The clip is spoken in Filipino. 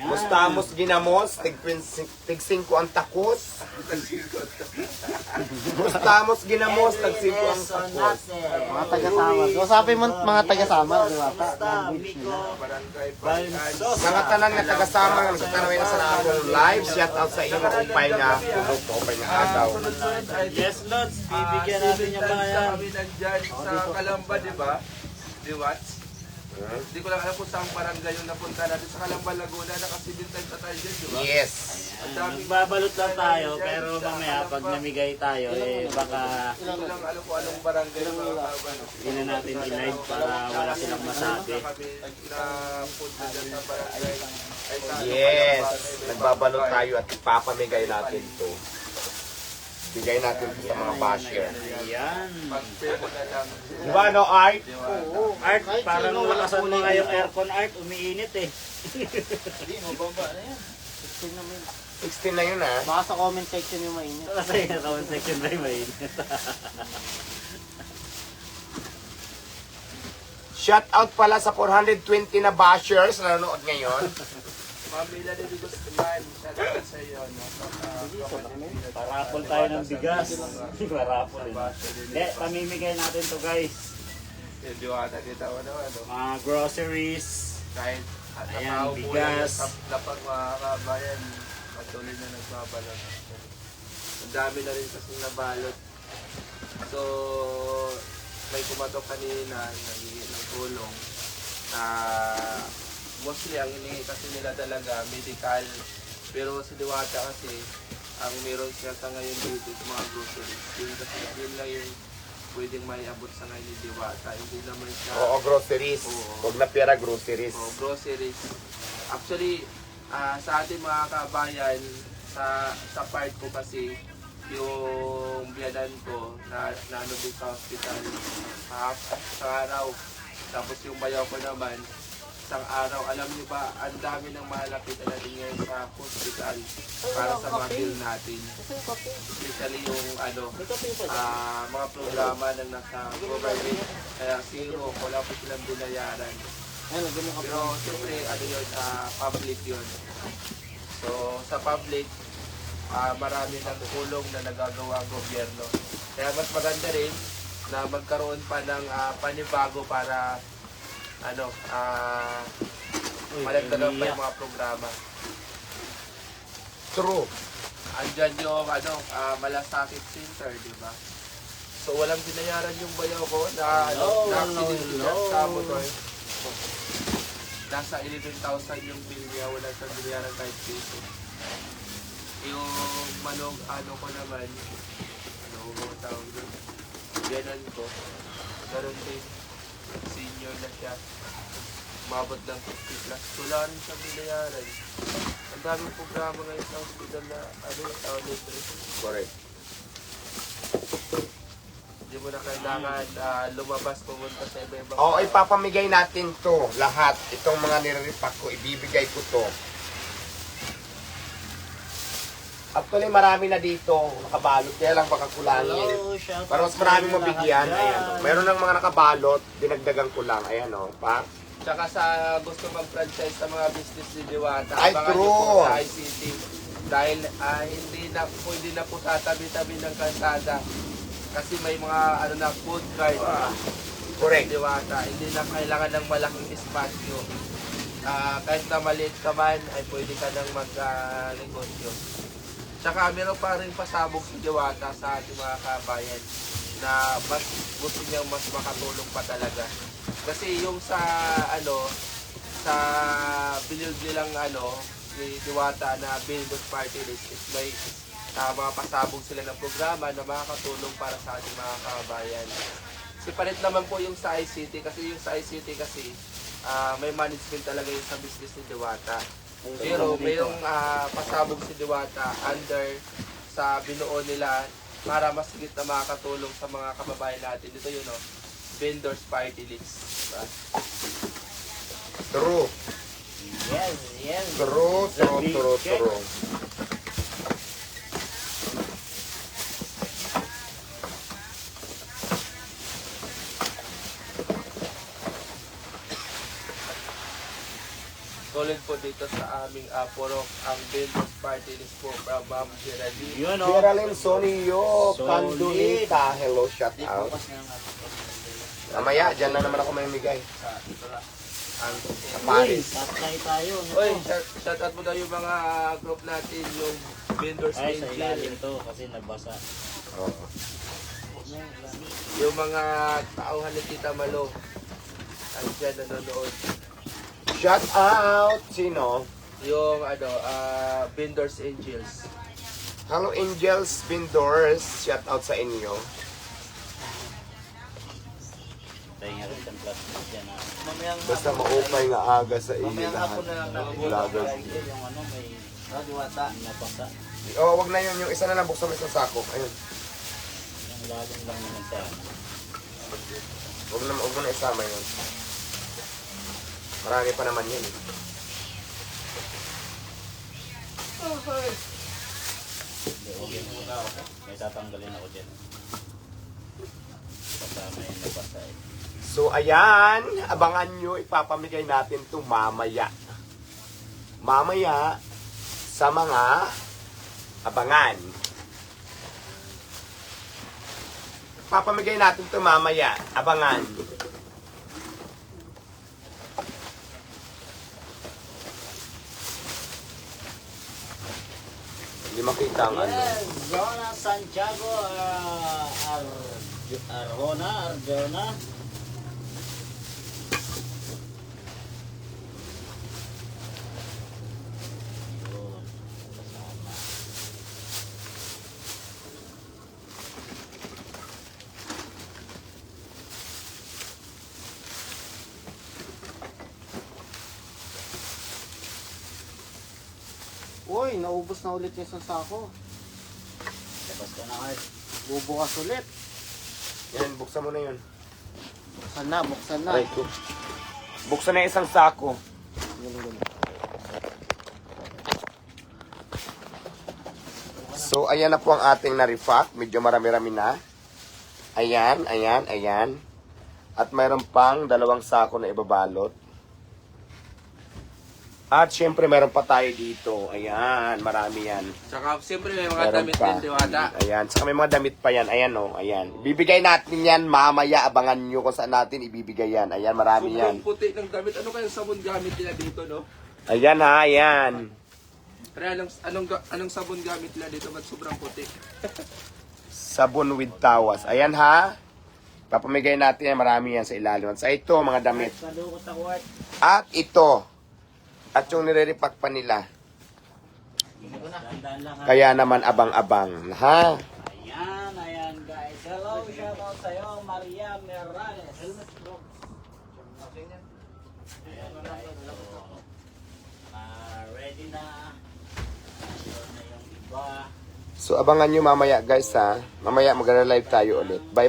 Mustamos ginamos, tig, tig 5 ang takos. Mustamos ginamos, tag 5 ang takos. Mga taga-samar. Usapin mo mga taga-samar, di ba? Language nila. Mga tanan nga taga-sama nga nagtatanawin na sa akong live, shout out sa inyo mga upay nga tulog ko, upay nga agaw. Yes, Lods. Bibigyan natin yung mga yan. Kami nandyan sa Kalamba, di ba? Di Watts? Hindi ko lang alam kung saan barangay yung napunta natin sa Kalamba, Laguna. Nakasibil time sa tayo dyan, di ba? Yes. Ang dami. Magbabalot lang tayo, pero mamaya pag namigay tayo, eh baka Hindi ko lang alam kung anong barangay yung mga ano. hindi na natin i-live para wala silang masabi. Kami na punta dyan sa barangay. Ay, sa Yes. Nagbabalot tayo at ipapamigay natin to. Bigay natin sa mga basher. Ayan. Na. Di ba no, Art? Art, parang lakasan mo nga yung aircon, Art. Umiinit eh. 16 na yun ah. Baka sa comment section yung mainit. Kasi yung comment section na yung mainit. Shout out pala sa 420 na bashers na nanonood ngayon. Mamila ni. Shout out sa iyo. No? Sa Parapol tayo ng bigas. Parapol eh. Hindi, pamimigay natin to guys. Yung diwata kita mo naman. No? Mga groceries. Kahit Ayan, bigas. sa lapag mga kabayan, patuloy na nagbabalot. Ang dami na rin kasi nabalot. So, may kumatok kanina, nagiging ng tulong. na mostly ang hinihingi kasi nila talaga medical. Pero si Diwata kasi, ang meron siya sa ngayon dito sa mga groceries. Yun kasi yun lang yung pwedeng may abot sa ngayon ni Diwata. Hindi naman siya... Oo, groceries. Huwag na pera, groceries. o groceries. Actually, ah, sa ating mga kabayan, sa sa part ko kasi, yung biyanan ko na naano din sa hospital, half sa araw. Tapos yung bayaw ko naman, isang araw. Alam niyo ba, ang dami ng malapit na natin ngayon sa hospital para sa mga bill natin. Especially yung ano, ah, mga programa na nasa government. Kaya zero, wala po silang binayaran. Pero siyempre, ano yun, ah, public yun. So, sa public, ah, marami ng tulong na nagagawa ang gobyerno. Kaya mas maganda rin na magkaroon pa ng ah, panibago para ano, ah, malagdagan pa yung mga programa. True. Andyan yung ano, ah, malasakit center, di ba? So walang binayaran yung bayaw ko na ano, No, na no, accident no. sa motor. Nasa 11,000 yung bill niya, wala siyang binayaran kahit piso. Yung manog, ano ko naman, ano ko tawag doon, ganon ko, ganon din, senior na siya, umabot ng 50 plus, wala rin siyang binayaran. Ang daming programa ngayon sa hospital na, ano, tawag libre. Correct. Hindi mo na kailangan ah, lumabas pumunta sa iba-ibang Oo, ipapamigay natin to lahat. Itong mga nire-repack ko, ibibigay ko to. Actually, marami na dito nakabalot. Kaya lang baka kulangin. Hello, shout Para mas maraming mabigyan. Ayan. o. Meron ng mga nakabalot, dinagdagan ko lang. Ayan o, pa. Tsaka sa gusto mag-franchise sa mga business ni Diwata, Ay, abangan true. niyo po sa ICT. Dahil ah, hindi na pwede na po tatabi-tabi ng kalsada. Kasi may mga ano na food cart Ah, si correct. Diwata. Hindi na kailangan ng malaking espasyo. Ah, kahit na maliit ka man, ay pwede ka nang mag-negosyo. Tsaka meron pa rin pasabog si Diwata sa ating mga kabayan na mas gusto niyang mas makatulong pa talaga. Kasi yung sa ano sa binuild nilang ano ni Diwata na Builders Party List is may mga pasabog sila ng programa na makakatulong para sa ating mga kabayan. Separate naman po yung sa ICT kasi yung sa ICT kasi ah, may management talaga yung sa business ni Diwata. Pero mayroong ah, pasabog si Diwata under sa binuo nila para mas higit na makakatulong sa mga kababayan natin. Ito yun, no? Vendors Party List. Diba? True. Yes, yes. True, true, true, true. Solid po dito sa aming uh, purok ang vendors party list po from Ma'am Geraldine. Yun o. Geraldine Sonio, Solid. Candulita. Hello, shout out. Mamaya, dyan na naman ako mamimigay. Ang sa Paris. Tatay tayo. no? Oy, shout, shout out mo daw yung mga group natin, yung vendors Ay, sa angel. ilalim to kasi nabasa. Oo. Yung mga tauhan ni Tita Malo. Andiyan nanonood. Shout out! Sino? Yung ano, ah vendors angels. Hello Angels Vendors. Shout out sa inyo. Mamayang Basta maupay nga aga sa inyo Mamayang lahat. hapon na lang nagugulat. vloggers. Yung ano may diwata. nabasa. Oo, wag na yun. Yung isa na lang buksan mo isang sako. Ayun. Yung lalim lang naman sa. Huwag na, huwag mo na isama yun. Marami pa naman yun. eh. Hindi, okay mo na ako. May tatanggalin ako dyan. Kasama yung nabasa eh. So, ayan. Abangan nyo. Ipapamigay natin to mamaya. Mamaya sa mga abangan. Papamigay natin to mamaya. Abangan. Hindi makita ang ano. Zona Santiago uh, Ar Arjona, Arjona. Uy, naubos na ulit yung isang sako. Labas ka na Art. Bubukas ulit. Yan, buksan mo na yun. Buksan na, buksan na. Aray ko. Buksan na yung isang sako. Ganun, ganun. So, ayan na po ang ating na-refact. Medyo marami-rami na. Ayan, ayan, ayan. At mayroon pang dalawang sako na ibabalot. At syempre, mayroon pa tayo dito. Ayan, marami yan. Tsaka siyempre may mga Meron damit pa. din, diwata. Ayan, saka may mga damit pa yan. Ayan o, ayan. Ibibigay natin yan mamaya. Abangan nyo kung saan natin ibibigay yan. Ayan, marami yan. Sobrang puti ng damit. Ano kayang sabon gamit nila dito, no? Ayan ha, ayan. Pero anong, anong, ga- anong sabon gamit nila dito? Ba't sobrang puti? Sabon with tawas. Ayan ha. Papamigay natin yan. Marami yan sa ilalim. At sa ito, mga damit. Nadukot ako. At ito. At yung nire-repack pa nila. Kaya naman abang-abang. Ha? Ayan, ayan guys. Hello, shout out sa'yo, Maria Merales. Ayan guys. So, ah, ready na. Ayun na yung iba. So abangan nyo mamaya guys ha. Mamaya mag-live tayo ulit. Bye